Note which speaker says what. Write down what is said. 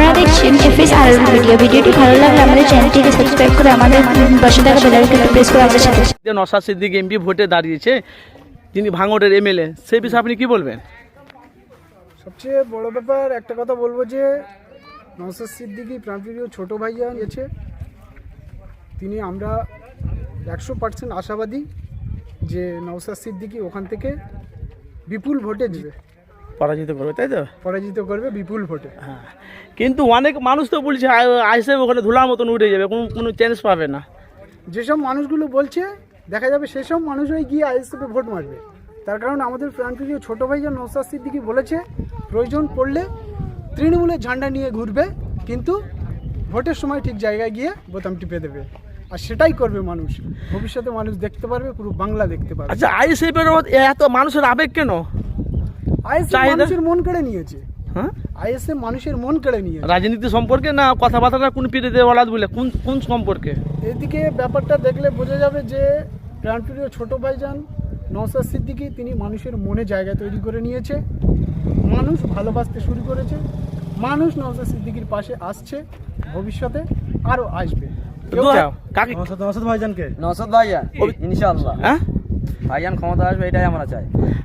Speaker 1: আপনারা দেখছেন এফএস আর ভিডিও ভিডিওটি ভালো লাগলে আমাদের চ্যানেলটিকে সাবস্ক্রাইব করে আমাদের পাশে থাকা বেল আইকনটি প্রেস করে আমাদের সাথে
Speaker 2: নসাদ সিদ্দিক এমপি ভোটে দাঁড়িয়েছে তিনি ভাঙড়ের এমএলএ সেই বিষয়ে আপনি কি বলবেন?
Speaker 3: সবচেয়ে বড় ব্যাপার একটা কথা বলব যে নওসাদ সিদ্দিকি প্রাণপ্রিয় ছোটো ভাইয়া গেছে তিনি আমরা একশো পার্সেন্ট আশাবাদী যে নওসাদ সিদ্দিকি ওখান থেকে বিপুল ভোটে জিতবে
Speaker 2: পরাজিত করবে তাই তো?
Speaker 3: পরাজিত করবে বিপুল ভোটে।
Speaker 2: হ্যাঁ। কিন্তু অনেক মানুষ তো বলছে আইসে ওখানে ধুলার মতন উঠে যাবে কোনো কোনো চান্স পাবে না।
Speaker 3: যেসব মানুষগুলো বলছে দেখা যাবে সেসব মানুষরাই গিয়ে আইএসএফে ভোট মারবে। তার কারণ আমাদের প্রাণপ্রিয় ছোটো ভাইয়া নওসাদ সিদ্দিকি বলেছে প্রয়োজন পড়লে তৃণমূলের ঝান্ডা নিয়ে ঘুরবে কিন্তু ভোটের সময় ঠিক জায়গায় গিয়ে বোতাম টিপে দেবে। আর সেটাই করবে মানুষ। ভবিষ্যতে মানুষ দেখতে পারবে পুরো বাংলা দেখতে পারবে।
Speaker 2: আচ্ছা আইএসএফের এত মানুষের আবেগ কেন?
Speaker 3: মানুষের মন কেড়ে নিয়েছে।
Speaker 2: হ্যাঁ?
Speaker 3: আইএসএফ মানুষের মন কেড়ে
Speaker 2: রাজনীতি সম্পর্কে না কথাবার্তা কোন বলে? কোন কোন সম্পর্কে?
Speaker 3: এদিকে ব্যাপারটা দেখলে বোঝা যাবে যে প্রাণপ্রিয় ছোট ভাইজান নওসাদ সিদ্দিকি তিনি মানুষের মনে জায়গা তৈরি করে নিয়েছে। মানুষ ভালোবাসতে শুরু করেছে। মানুষ নওসাদ সিদ্দিকির পাশে আসছে। ভবিষ্যতে আরও আসবে।
Speaker 2: কাকে
Speaker 4: নওসাদ ভাইজানকে?
Speaker 5: নসদ ভাইজান। ইনশাআল্লাহ।
Speaker 2: হ্যাঁ?
Speaker 5: ভাইজান ক্ষমতা আসবে এটাই আমরা চাই।